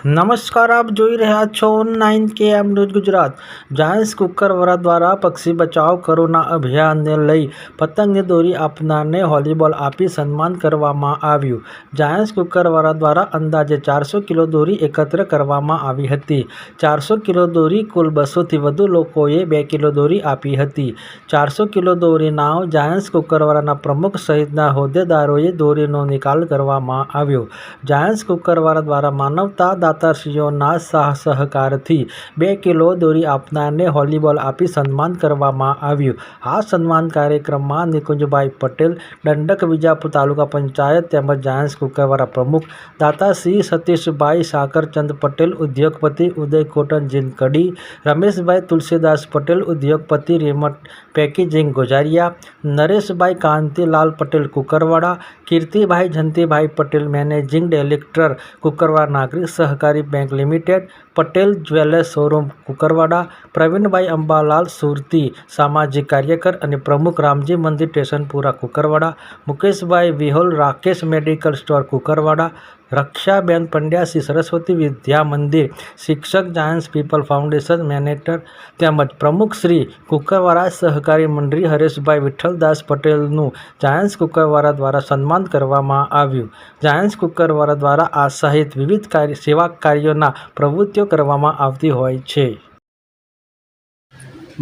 નમસ્કાર, આપ જોઈ રહ્યા છો nine K M news Gujarat. Giants Kukarwara દ્વારા પક્ષી બચાવ કરોના અભિયાનને લઈ પતંગની દોરી આપનારને હોલીબોલ આપી સન્માન કરવામાં આવ્યું. જાયન્સ કુકરવરા દ્વારા અંદાજે ચારસો કિલો દોરી એકત્ર કરવામાં આવી હતી. ચારસો કિલો દોરી કુલ બસોથી વધુ લોકોએ બે કિલો દોરી આપી હતી. ચારસો કિલો દોરી નાવ જાયન્સ કુકરવાળાના પ્રમુખ સહિતના હોદ્દેદારોએ દોરીનો નિકાલ કરવામાં આવ્યો. જાયન્સ કુકરવાળા દ્વારા માનવતા દાતાશ્રીઓના સાહ સહકારથી બે કિલો દોરી આપનારને વોલીબોલ આપી સન્માન કરવામાં આવ્યું આ સન્માન કાર્યક્રમમાં નિકુંજભાઈ પટેલ દંડક વિજાપુર તાલુકા પંચાયત તેમજ જાયન્સ કુકરવાળા પ્રમુખ દાતાશ્રી સતીશભાઈ સાકરચંદ પટેલ ઉદ્યોગપતિ ઉદય કોટન જીનકડી રમેશભાઈ તુલસીદાસ પટેલ ઉદ્યોગપતિ રેમટ packaging Gozaria Nareshbhai Kantilal Patel Kukarwada Kirtibhai Jantibhai Patel managing director Kukarwada નાગરિક સહકારી bank limited Patel jewellers showroom, Kukarwada Pravinbhai Ambalal, Surti, સામાજિક કાર્યકર અને પ્રમુખ રામજી મંદિર સ્ટેશનપુરા કુકરવાડા, મુકેશભાઈ વિહોલ, રાકેશ મેડિકલ સ્ટોર, કુકરવાડા, રક્ષાબેન પંડ્યા, શ્રી સરસ્વતી વિદ્યા મંદિર, શિક્ષક જાયન્સ પીપલ ફાઉન્ડેશન મેનેટર, તેમજ પ્રમુખ શ્રી કુકરવાડા સહકારી મંડળી હરેશભાઈ વિઠ્ઠલદાસ પટેલનું જાયન્સ કુકરવાડા દ્વારા સન્માન કરવામાં આવ્યું. જાયન્સ કુકરવાડા દ્વારા આ સહિત વિવિધ કાર્ય, સેવા કાર્યોના પ્રવૃત્તિઓ કરવામાં આવતી હોય છે.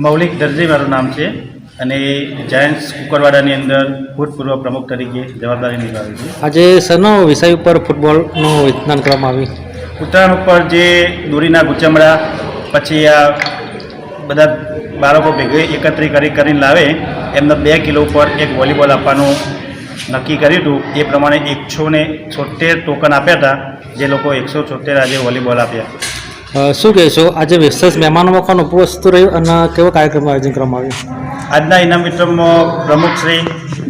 મૌલિક દરજી મારું નામ છે અને જાયન્ટ્સ કુકરવાડાની અંદર ભૂતપૂર્વ પ્રમુખ તરીકે જવાબદારી નિભાવી છે. આજે સનો વિષય ઉપર ફૂટબોલનું વિજ્ઞાન કરવામાં આવ્યું? ઉત્તરાયણ ઉપર જે દોરીના ગુચમડા પછી આ બધા બાળકો ભેગે એકત્રિત કરી કરીને લાવે એમને બે કિલો ઉપર એક વોલીબોલ આપવાનું નક્કી કર્યું હતું. એ પ્રમાણે એકસો ને છોતેર ટોકન આપ્યા હતા જે લોકો એકસો છોતેર આજે વોલીબોલ આપ્યા. શું કહેશો? આજે વિશેષ મહેમાનોમાં કોણ ઉપસ્થિત રહ્યું અને કેવો કાર્યક્રમનું આયોજન કરવામાં આવ્યું? આજના ઇનામ વિતરણમાં પ્રમુખ શ્રી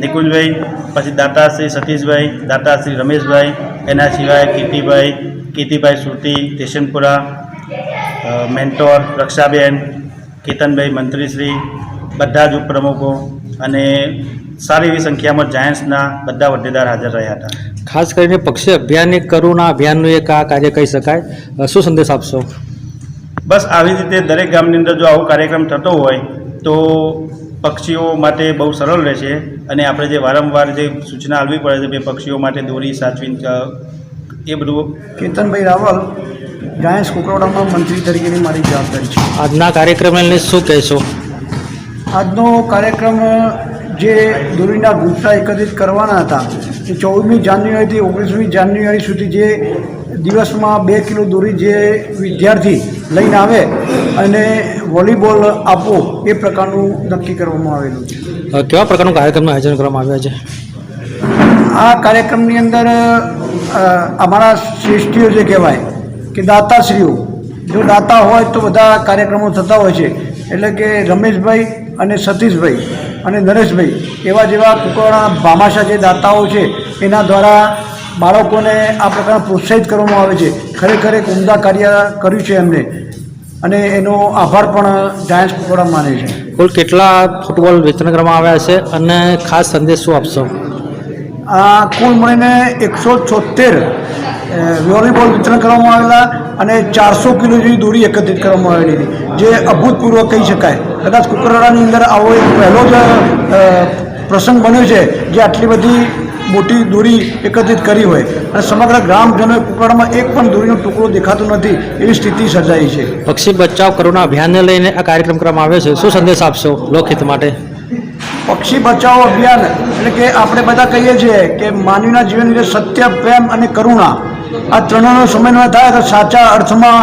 નિકુંજભાઈ, પછી દાતા શ્રી સતીશભાઈ, દાતા શ્રી રમેશભાઈ, એના સિવાય કીર્તિભાઈ કીર્તિભાઈ સુરતી, સ્ટેશનપુરા મેન્ટોર, રક્ષાબેન, કેતનભાઈ મંત્રીશ્રી, બધા જ ઉપપ્રમુખો અને સારી એવી સંખ્યામાં જાયન્ટ્સના બધા વડેદાર હાજર રહ્યા હતા. ખાસ કરીને પક્ષી અભિયાનની કરુણા અભિયાનનું એક આ કાર્ય કહી શકાય. શું સંદેશ આપશો? બસ આવી રીતે દરેક ગામની અંદર જો આવો કાર્યક્રમ થતો હોય તો પક્ષીઓ માટે બહુ સરળ રહેશે અને આપણે જે વારંવાર જે સૂચના આપવી પડે છે કે પક્ષીઓ માટે દોરી સાચવી એ બધું કેતનભાઈ રાવલ જાયન્સ કુકરોડામાં મંત્રી તરીકેની મારી જવાબદારી છે. આજના કાર્યક્રમને શું કહેશો? આજનો કાર્યક્રમ જે દોરીના ગુચ્છા એકત્રિત કરવાના હતા એ ચૌદમી જાન્યુઆરીથી ઓગણીસમી જાન્યુઆરી સુધી જે દિવસમાં બે કિલો દોરી જે વિદ્યાર્થી લઈને આવે અને વોલીબોલ આપવો એ પ્રકારનું નક્કી કરવામાં આવેલું છે. કેવા પ્રકારનું કાર્યક્રમનું આયોજન કરવામાં આવ્યા છે? આ કાર્યક્રમની અંદર અમારા શ્રેષ્ઠીઓ જે કહેવાય કે દાતાશ્રીઓ જો દાતા હોય તો બધા કાર્યક્રમો થતા હોય છે. એટલે કે રમેશભાઈ અને સતીશભાઈ. અને નરેશભાઈ, એવા જેવા કુકવાડા ભામાશા જે દાતાઓ છે, એના દ્વારા બાળકોને આ પ્રકારના પ્રોત્સાહિત કરવામાં આવે છે. ખરેખર એક ઉમદા કાર્ય કર્યું છે એમને. અને એનો આભાર પણ જાયન્સ કુકવાડા માને છે. કુલ કેટલા ફૂટબોલ વિતરણ કરવામાં આવ્યા છે? અને ખાસ સંદેશ શું આપશો. આ કુલ મળીને એકસો છોતેર વોલીબોલ વિતરણ કરવામાં આવેલા અને ચારસો કિલો જેવી દોરી એકત્રિત કરવામાં આવેલી હતી. જે અભૂતપૂર્વ કહી શકાય. કદાચ કુકરવાડાની અંદર આવો એક પહેલો જ પ્રસંગ બન્યો છે, જે આટલી બધી મોટી દોરી એકત્રિત કરી હોય. અને સમગ્ર ગ્રામજનોએ કુકરવાડામાં એક પણ દોરીનો ટુકડો દેખાતો નથી એવી સ્થિતિ સર્જાઈ છે. પક્ષી બચાવ કરુણા અભિયાનને લઈને આ કાર્યક્રમ કરવામાં આવ્યો છે. શું સંદેશ આપશો લોકહિત માટે? પક્ષી બચાવો અભિયાન એટલે કે આપણે બધા કહીએ છીએ કે માનવીના જીવન વિશે સત્ય, પ્રેમ અને કરુણા આ ત્રણનો સમન્વય થાય તો સાચા અર્થમાં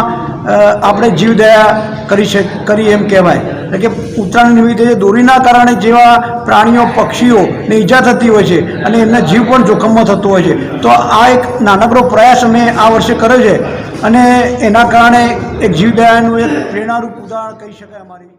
આપણે જીવદયા કરી શક, કરી એમ કહેવાય. એટલે કે ઉત્તરાયણ નિમિત્તે દોરીના કારણે જેવા પ્રાણીઓ પક્ષીઓને ઈજા થતી હોય છે અને એમના જીવ પણ જોખમમાં થતો હોય છે. તો આ એક નાનકડો પ્રયાસ અમે આ વર્ષે કર્યો છે અને એના કારણે એક જીવદયાનું એક પ્રેરણારૂપ ઉદાહરણ કહી શકાય અમારી.